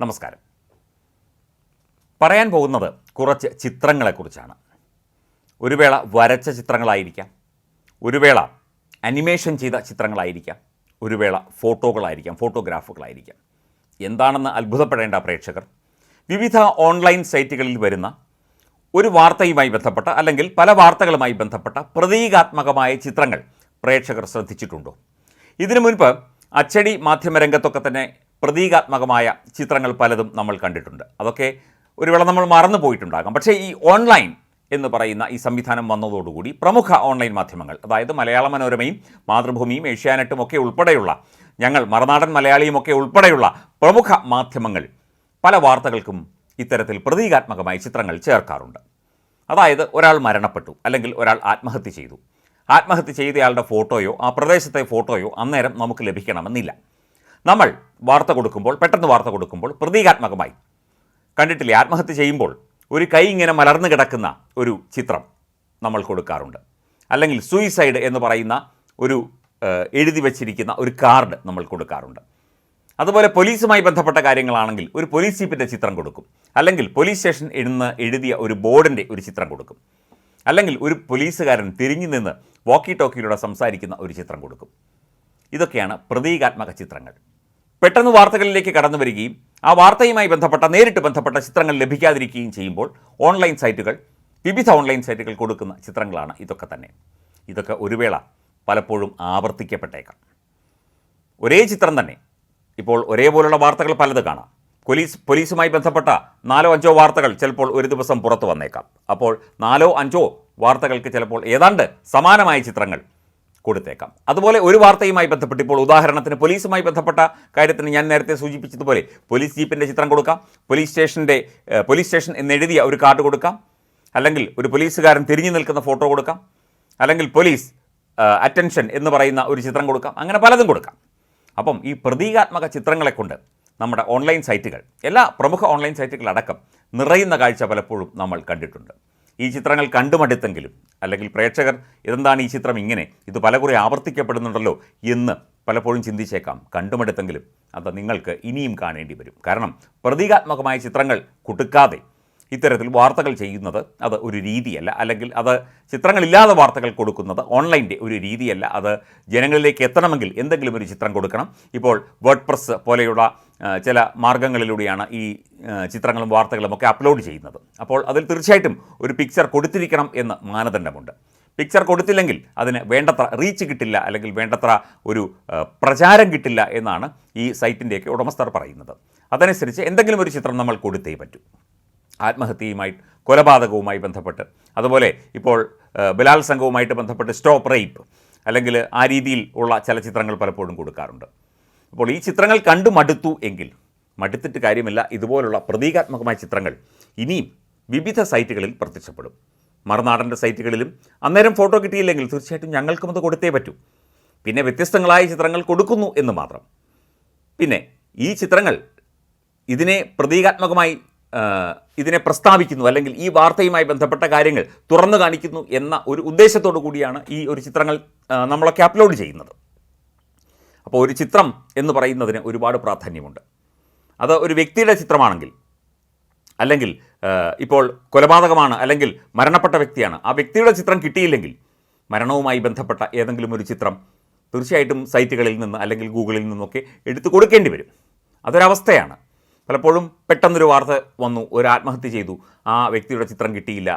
നമസ്കാരം. പറയാൻ പോകുന്നത് കുറച്ച് ചിത്രങ്ങളെക്കുറിച്ചാണ്. ഒരു വേള വരച്ച ചിത്രങ്ങളായിരിക്കാം. ഒരു വേള അനിമേഷൻ ചെയ്ത ചിത്രങ്ങളായിരിക്കാം. ഒരു വേള ഫോട്ടോകളായിരിക്കാം ഫോട്ടോഗ്രാഫുകളായിരിക്കാം. എന്താണെന്ന് അത്ഭുതപ്പെടേണ്ട പ്രേക്ഷകർ വിവിധ ഓൺലൈൻ സൈറ്റുകളിൽ വരുന്ന ഒരു വാർത്തയുമായി ബന്ധപ്പെട്ട അല്ലെങ്കിൽ പല വാർത്തകളുമായി ബന്ധപ്പെട്ട പ്രതീകാത്മകമായ ചിത്രങ്ങൾ പ്രേക്ഷകർ ശ്രദ്ധിച്ചിട്ടുണ്ടോ? ഇതിനു മുൻപ് അച്ചടി മാധ്യമരംഗത്തൊക്കെ തന്നെ പ്രതീകാത്മകമായ ചിത്രങ്ങൾ പലതും നമ്മൾ കണ്ടിട്ടുണ്ട്. അതൊക്കെ ഒരു വേള നമ്മൾ മറന്നു പോയിട്ടുണ്ടാകാം. പക്ഷേ ഈ ഓൺലൈൻ എന്ന് പറയുന്ന ഈ സംവിധാനം വന്നതോടുകൂടി പ്രമുഖ ഓൺലൈൻ മാധ്യമങ്ങൾ അതായത് മലയാള മനോരമയും മാതൃഭൂമിയും ഏഷ്യാനെറ്റും ഒക്കെ ഉൾപ്പെടെയുള്ള ഞങ്ങൾ മറുനാടൻ മലയാളിയും ഒക്കെ ഉൾപ്പെടെയുള്ള പ്രമുഖ മാധ്യമങ്ങൾ പല വാർത്തകൾക്കും ഇത്തരത്തിൽ പ്രതീകാത്മകമായ ചിത്രങ്ങൾ ചേർക്കാറുണ്ട്. അതായത് ഒരാൾ മരണപ്പെട്ടു അല്ലെങ്കിൽ ഒരാൾ ആത്മഹത്യ ചെയ്തു. ആത്മഹത്യ ചെയ്തയാളുടെ ഫോട്ടോയോ ആ പ്രദേശത്തെ ഫോട്ടോയോ അന്നേരം നമുക്ക് ലഭിക്കണമെന്നില്ല. നമ്മൾ വാർത്ത കൊടുക്കുമ്പോൾ പെട്ടെന്ന് വാർത്ത കൊടുക്കുമ്പോൾ പ്രതീകാത്മകമായി കണ്ടിട്ടില്ലേ? ആത്മഹത്യ ചെയ്യുമ്പോൾ ഒരു കൈ ഇങ്ങനെ മലർന്നു കിടക്കുന്ന ഒരു ചിത്രം നമ്മൾ കൊടുക്കാറുണ്ട്. അല്ലെങ്കിൽ സൂയിസൈഡ് എന്ന് പറയുന്ന ഒരു എഴുതി വച്ചിരിക്കുന്ന ഒരു കാർഡ് നമ്മൾ കൊടുക്കാറുണ്ട്. അതുപോലെ പോലീസുമായി ബന്ധപ്പെട്ട കാര്യങ്ങളാണെങ്കിൽ ഒരു പോലീസ് ജീപ്പിന്റെ ചിത്രം കൊടുക്കും. അല്ലെങ്കിൽ പോലീസ് സ്റ്റേഷൻ എന്ന് എഴുതിയ ഒരു ബോർഡിന്റെ ഒരു ചിത്രം കൊടുക്കും. അല്ലെങ്കിൽ ഒരു പോലീസുകാരൻ തിരിഞ്ഞു നിന്ന് വാക്കി ടോക്കിയിലൂടെ സംസാരിക്കുന്ന ഒരു ചിത്രം കൊടുക്കും. ഇതൊക്കെയാണ് പ്രതീകാത്മക ചിത്രങ്ങൾ. പെട്ടെന്ന് വാർത്തകളിലേക്ക് കടന്നു വരികയും ആ വാർത്തയുമായി ബന്ധപ്പെട്ട നേരിട്ട് ബന്ധപ്പെട്ട ചിത്രങ്ങൾ ലഭിക്കാതിരിക്കുകയും ചെയ്യുമ്പോൾ ഓൺലൈൻ സൈറ്റുകൾ വിവിധ ഓൺലൈൻ സൈറ്റുകൾ കൊടുക്കുന്ന ചിത്രങ്ങളാണ് ഇതൊക്കെ തന്നെ. ഇതൊക്കെ ഒരു വേള പലപ്പോഴും ആവർത്തിക്കപ്പെട്ടേക്കാം. ഒരേ ചിത്രം തന്നെ. ഇപ്പോൾ ഒരേപോലുള്ള വാർത്തകൾ പലത് കാണാം. പോലീസ് പോലീസുമായി ബന്ധപ്പെട്ട നാലോ അഞ്ചോ വാർത്തകൾ ചിലപ്പോൾ ഒരു ദിവസം പുറത്തു വന്നേക്കാം. അപ്പോൾ നാലോ അഞ്ചോ വാർത്തകൾക്ക് ചിലപ്പോൾ ഏതാണ്ട് സമാനമായ ചിത്രങ്ങൾ കൊടുത്തേക്കാം. അതുപോലെ ഒരു വാർത്തയുമായി ബന്ധപ്പെട്ട് ഇപ്പോൾ ഉദാഹരണത്തിന് പോലീസുമായി ബന്ധപ്പെട്ട കാര്യത്തിന് ഞാൻ നേരത്തെ സൂചിപ്പിച്ചതുപോലെ പോലീസ് ജീപ്പിന്റെ ചിത്രം കൊടുക്കാം. പോലീസ് സ്റ്റേഷന്റെ പോലീസ് സ്റ്റേഷൻ എന്നെഴുതിയ ഒരു കാർഡ് കൊടുക്കാം. അല്ലെങ്കിൽ ഒരു പോലീസുകാരൻ തിരിഞ്ഞു നിൽക്കുന്ന ഫോട്ടോ കൊടുക്കാം. അല്ലെങ്കിൽ പോലീസ് അറ്റൻഷൻ എന്ന് പറയുന്ന ഒരു ചിത്രം കൊടുക്കാം. അങ്ങനെ പലതും കൊടുക്കാം. അപ്പം ഈ പ്രതീകാത്മക ചിത്രങ്ങളെ കൊണ്ട് നമ്മുടെ ഓൺലൈൻ സൈറ്റുകൾ എല്ലാ പ്രമുഖ ഓൺലൈൻ സൈറ്റുകളടക്കം നിറയുന്ന കാഴ്ച പലപ്പോഴും നമ്മൾ കണ്ടിട്ടുണ്ട്. ഈ ചിത്രങ്ങൾ കണ്ടുമടുത്തെങ്കിലും അല്ലെങ്കിൽ പ്രേക്ഷകർ എന്താണ് ഈ ചിത്രം ഇങ്ങനെ? ഇത് പലകുറി ആവർത്തിക്കപ്പെടുന്നുണ്ടല്ലോ എന്ന് പലപ്പോഴും ചിന്തിച്ചേക്കാം. കണ്ടുമടുത്തെങ്കിലും അത് നിങ്ങൾക്ക് ഇനിയും കാണേണ്ടി വരും. കാരണം പ്രതീകാത്മകമായ ചിത്രങ്ങൾ കൊടുക്കാതെ ഇത്തരത്തിൽ വാർത്തകൾ ചെയ്യുന്നത് അത് ഒരു രീതിയല്ല. അല്ലെങ്കിൽ അത് ചിത്രങ്ങളില്ലാതെ വാർത്തകൾ കൊടുക്കുന്നത് ഓൺലൈന്റെ ഒരു രീതിയല്ല. അത് ജനങ്ങളിലേക്ക് എത്തണമെങ്കിൽ എന്തെങ്കിലും ഒരു ചിത്രം കൊടുക്കണം. ഇപ്പോൾ വേർഡ് പ്രസ് പോലെയുള്ള ചില മാർഗങ്ങളിലൂടെയാണ് ഈ ചിത്രങ്ങളും വാർത്തകളും ഒക്കെ അപ്ലോഡ് ചെയ്യുന്നത്. അപ്പോൾ അതിൽ തീർച്ചയായിട്ടും ഒരു പിക്ചർ കൊടുത്തിരിക്കണം എന്ന് മാനദണ്ഡമുണ്ട്. പിക്ചർ കൊടുത്തില്ലെങ്കിൽ അതിന് വേണ്ടത്ര റീച്ച് കിട്ടില്ല അല്ലെങ്കിൽ വേണ്ടത്ര ഒരു പ്രചാരം കിട്ടില്ല എന്നാണ് ഈ സൈറ്റിന്റെയൊക്കെ ഉടമസ്ഥർ പറയുന്നത്. അതനുസരിച്ച് എന്തെങ്കിലും ഒരു ചിത്രം നമ്മൾ കൊടുത്തേ പറ്റൂ. ആത്മഹത്യയുമായി കൊലപാതകവുമായി ബന്ധപ്പെട്ട്. അതുപോലെ ഇപ്പോൾ ബലാത്സംഗവുമായിട്ട് ബന്ധപ്പെട്ട് സ്റ്റോപ്പ് റേപ്പ് അല്ലെങ്കിൽ ആ രീതിയിൽ ഉള്ള ചില ചിത്രങ്ങൾ പലപ്പോഴും കൊടുക്കാറുണ്ട്. അപ്പോൾ ഈ ചിത്രങ്ങൾ കണ്ടു മടുത്തു എങ്കിൽ മടുത്തിട്ട് കാര്യമില്ല ഇതുപോലുള്ള പ്രതീകാത്മകമായ ചിത്രങ്ങൾ ഇനിയും വിവിധ സൈറ്റുകളിൽ പ്രത്യക്ഷപ്പെടും. മറുനാടന്റെ സൈറ്റുകളിലും അന്നേരം ഫോട്ടോ കിട്ടിയില്ലെങ്കിൽ തീർച്ചയായിട്ടും ഞങ്ങൾക്കും അത് കൊടുത്തേ പറ്റൂ. പിന്നെ വ്യത്യസ്തങ്ങളായ ചിത്രങ്ങൾ കൊടുക്കുന്നു എന്ന് മാത്രം. പിന്നെ ഈ ചിത്രങ്ങൾ ഇതിനെ പ്രതീകാത്മകമായി ഇതിനെ പ്രസ്താവിക്കുന്നു അല്ലെങ്കിൽ ഈ വാർത്തയുമായി ബന്ധപ്പെട്ട കാര്യങ്ങൾ തുറന്നു കാണിക്കുന്നു എന്ന ഒരു ഉദ്ദേശത്തോടു കൂടിയാണ് ഈ ഒരു ചിത്രങ്ങൾ നമ്മളൊക്കെ അപ്ലോഡ് ചെയ്യുന്നത്. അപ്പോൾ ഒരു ചിത്രം എന്ന് പറയുന്നതിന് ഒരുപാട് പ്രാധാന്യമുണ്ട്. അത് ഒരു വ്യക്തിയുടെ ചിത്രമാണെങ്കിൽ അല്ലെങ്കിൽ ഇപ്പോൾ കൊലപാതകമാണ് അല്ലെങ്കിൽ മരണപ്പെട്ട വ്യക്തിയാണ് ആ വ്യക്തിയുടെ ചിത്രം കിട്ടിയില്ലെങ്കിൽ മരണവുമായി ബന്ധപ്പെട്ട ഏതെങ്കിലും ഒരു ചിത്രം തീർച്ചയായിട്ടും സൈറ്റുകളിൽ നിന്ന് അല്ലെങ്കിൽ ഗൂഗിളിൽ നിന്നൊക്കെ എടുത്തു കൊടുക്കേണ്ടി വരും. അതൊരവസ്ഥയാണ്. പലപ്പോഴും പെട്ടെന്നൊരു വാർത്ത വന്നു ഒരു ആത്മഹത്യ ചെയ്തു ആ വ്യക്തിയുടെ ചിത്രം കിട്ടിയില്ല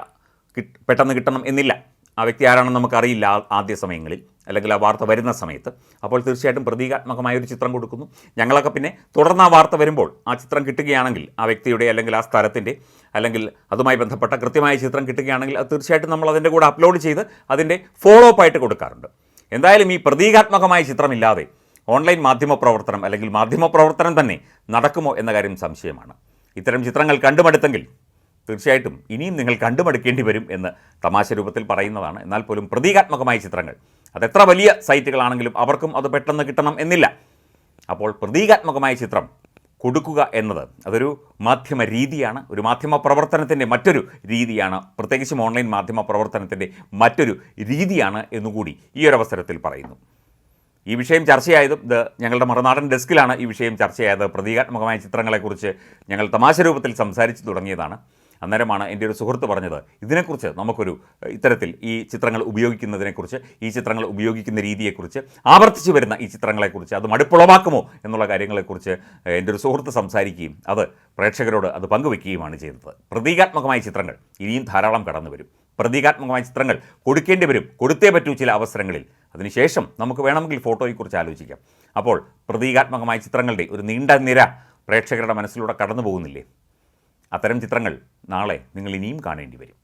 കിട്ട് പെട്ടെന്ന് കിട്ടണം എന്നില്ല. ആ വ്യക്തി ആരാണെന്ന് നമുക്കറിയില്ല ആദ്യ സമയങ്ങളിൽ. അല്ലെങ്കിൽ ആ വാർത്ത വരുന്ന സമയത്ത്. അപ്പോൾ തീർച്ചയായിട്ടും പ്രതീകാത്മകമായ ഒരു ചിത്രം കൊടുക്കുന്നു. ഞങ്ങളൊക്കെ പിന്നെ തുടർന്ന് ആ വാർത്ത വരുമ്പോൾ ആ ചിത്രം കിട്ടുകയാണെങ്കിൽ ആ വ്യക്തിയുടെ അല്ലെങ്കിൽ ആ സ്ഥലത്തിന്റെ അല്ലെങ്കിൽ അതുമായി ബന്ധപ്പെട്ട കൃത്യമായ ചിത്രം കിട്ടുകയാണെങ്കിൽ അത് തീർച്ചയായിട്ടും നമ്മൾ അതിന്റെ കൂടെ അപ്ലോഡ് ചെയ്ത് അതിന്റെ ഫോളോ അപ്പ് ആയിട്ട് കൊടുക്കാറുണ്ട്. എന്തായാലും ഈ പ്രതീകാത്മകമായ ചിത്രമില്ലാതെ ഓൺലൈൻ മാധ്യമ പ്രവർത്തനം അല്ലെങ്കിൽ മാധ്യമ പ്രവർത്തനം തന്നെ നടക്കുമോ എന്ന കാര്യം സംശയമാണ്. ഇത്തരം ചിത്രങ്ങൾ കണ്ടുമടുത്തെങ്കിൽ തീർച്ചയായിട്ടും ഇനിയും നിങ്ങൾ കണ്ടുമടുക്കേണ്ടി വരും എന്ന് തമാശ രൂപത്തിൽ പറയുന്നതാണ്. എന്നാൽ പോലും പ്രതീകാത്മകമായ ചിത്രങ്ങൾ അതെത്ര വലിയ സൈറ്റുകളാണെങ്കിലും അവർക്കും അത് പെട്ടെന്ന് കിട്ടണം എന്നില്ല. അപ്പോൾ പ്രതീകാത്മകമായ ചിത്രം കൊടുക്കുക എന്നത് അതൊരു മാധ്യമ രീതിയാണ് ഒരു മാധ്യമ പ്രവർത്തനത്തിന്റെ മറ്റൊരു രീതിയാണ് പ്രത്യേകിച്ചും ഓൺലൈൻ മാധ്യമ പ്രവർത്തനത്തിന്റെ മറ്റൊരു രീതിയാണ് എന്നുകൂടി ഈ ഒരു അവസരത്തിൽ പറയുന്നു. ഈ വിഷയം ചർച്ചയായതും ഇത് ഞങ്ങളുടെ മറുനാടൻ ഡെസ്കിലാണ് ഈ വിഷയം ചർച്ചയായത്. പ്രതീകാത്മകമായ ചിത്രങ്ങളെക്കുറിച്ച് ഞങ്ങൾ തമാശ രൂപത്തിൽ സംസാരിച്ചു തുടങ്ങിയതാണ്. അന്നേരമാണ് എന്റെ ഒരു സുഹൃത്ത് പറഞ്ഞത്. ഇതിനെക്കുറിച്ച് നമുക്കൊരു ഇത്തരത്തിൽ ഈ ചിത്രങ്ങൾ ഉപയോഗിക്കുന്നതിനെക്കുറിച്ച് ഈ ചിത്രങ്ങൾ ഉപയോഗിക്കുന്ന രീതിയെക്കുറിച്ച് ആവർത്തിച്ച് വരുന്ന ഈ ചിത്രങ്ങളെക്കുറിച്ച് അത് മടുപ്പുളവാക്കുമോ എന്നുള്ള കാര്യങ്ങളെക്കുറിച്ച് എന്റെ ഒരു സുഹൃത്ത് സംസാരിക്കുകയും അത് പ്രേക്ഷകരോട് അത് പങ്കുവെക്കുകയുമാണ് ചെയ്തത്. പ്രതീകാത്മകമായ ചിത്രങ്ങൾ ഇനിയും ധാരാളം കടന്നു വരും. പ്രതീകാത്മകമായ ചിത്രങ്ങൾ കൊടുക്കേണ്ടി വരും. കൊടുത്തേ പറ്റൂ ചില അവസരങ്ങളിൽ. അതിനുശേഷം നമുക്ക് വേണമെങ്കിൽ ഫോട്ടോയെക്കുറിച്ച് ആലോചിക്കാം. അപ്പോൾ പ്രതീകാത്മകമായ ചിത്രങ്ങളുടെ ഒരു നീണ്ട നിര പ്രേക്ഷകരുടെ മനസ്സിലൂടെ കടന്നു പോകുന്നില്ലേ അത്തരം ചിത്രങ്ങൾ നാളെ നിങ്ങൾ ഇനിയും കാണേണ്ടി വരും